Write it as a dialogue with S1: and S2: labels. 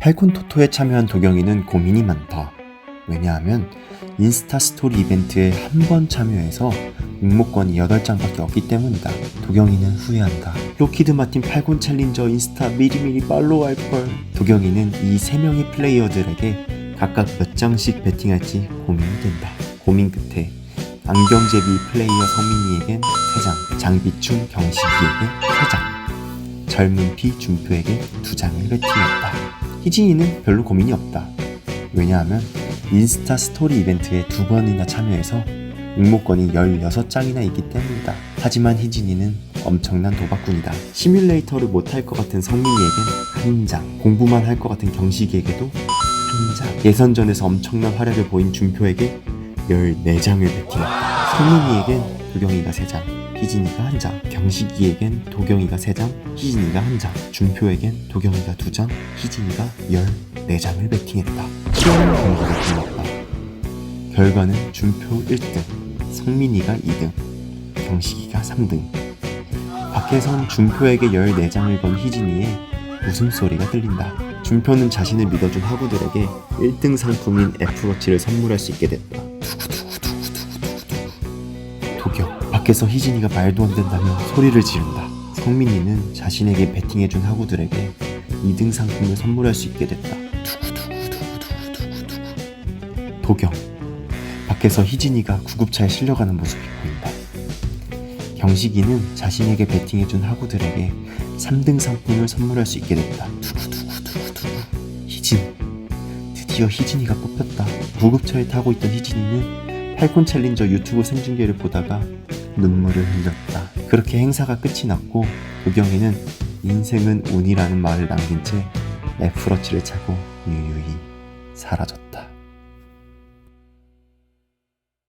S1: 팔콘 토토에 참여한 도경이는 고민이 많다. 왜냐하면 인스타 스토리 이벤트에 한 번 참여해서 응모권이 8장밖에 없기 때문이다. 도경이는 후회한다. 로키드 마틴 팔콘 챌린저 인스타 미리미리 팔로우 할걸. 도경이는 이 3명의 플레이어들에게 각각 몇 장씩 베팅할지 고민이 된다. 고민 끝에 안경제비 플레이어 성민이에겐 3장, 장비충 경식이에게 3장, 젊은 피 준표에게 2장을 베팅했다. 희진이는 별로 고민이 없다. 왜냐하면 인스타 스토리 이벤트에 두 번이나 참여해서 응모권이 16장이나 있기 때문이다. 하지만 희진이는 엄청난 도박꾼이다. 시뮬레이터를 못할 것 같은 성민이에겐 한 장, 공부만 할 것 같은 경식이에게도 한 장, 예선전에서 엄청난 활약을 보인 준표에게 14장을 베팅했다. 성민이에겐 도경이가 3장, 희진이가 1장, 경식이에겐 도경이가 3장, 희진이가 1장, 준표에겐 도경이가 2장, 희진이가 14장을 베팅했다. 치열한 경기가 끝났다. 결과는 준표 1등, 성민이가 2등, 경식이가 3등. 밖에선 준표에게 14장을 건 희진이의 웃음소리가 들린다. 준표는 자신을 믿어준 학우들에게 1등 상품인 애플워치를 선물할 수 있게 됐다. 밖에서 희진이가 말도 안 된다며 소리를 지른다. 성민이는 자신에게 베팅해준 학우들에게 2등 상품을 선물할 수 있게 됐다. 도경, 밖에서 희진이가 구급차에 실려가는 모습이 보인다. 경식이는 자신에게 베팅해준 학우들에게 3등 상품을 선물할 수 있게 됐다. 희진, 드디어 희진이가 뽑혔다. 구급차에 타고 있던 희진이는 팔콘 챌린저 유튜브 생중계를 보다가 눈물을 흘렸다. 그렇게 행사가 끝이 났고 도경이는 인생은 운이라는 말을 남긴 채 애플워치를 차고 유유히 사라졌다.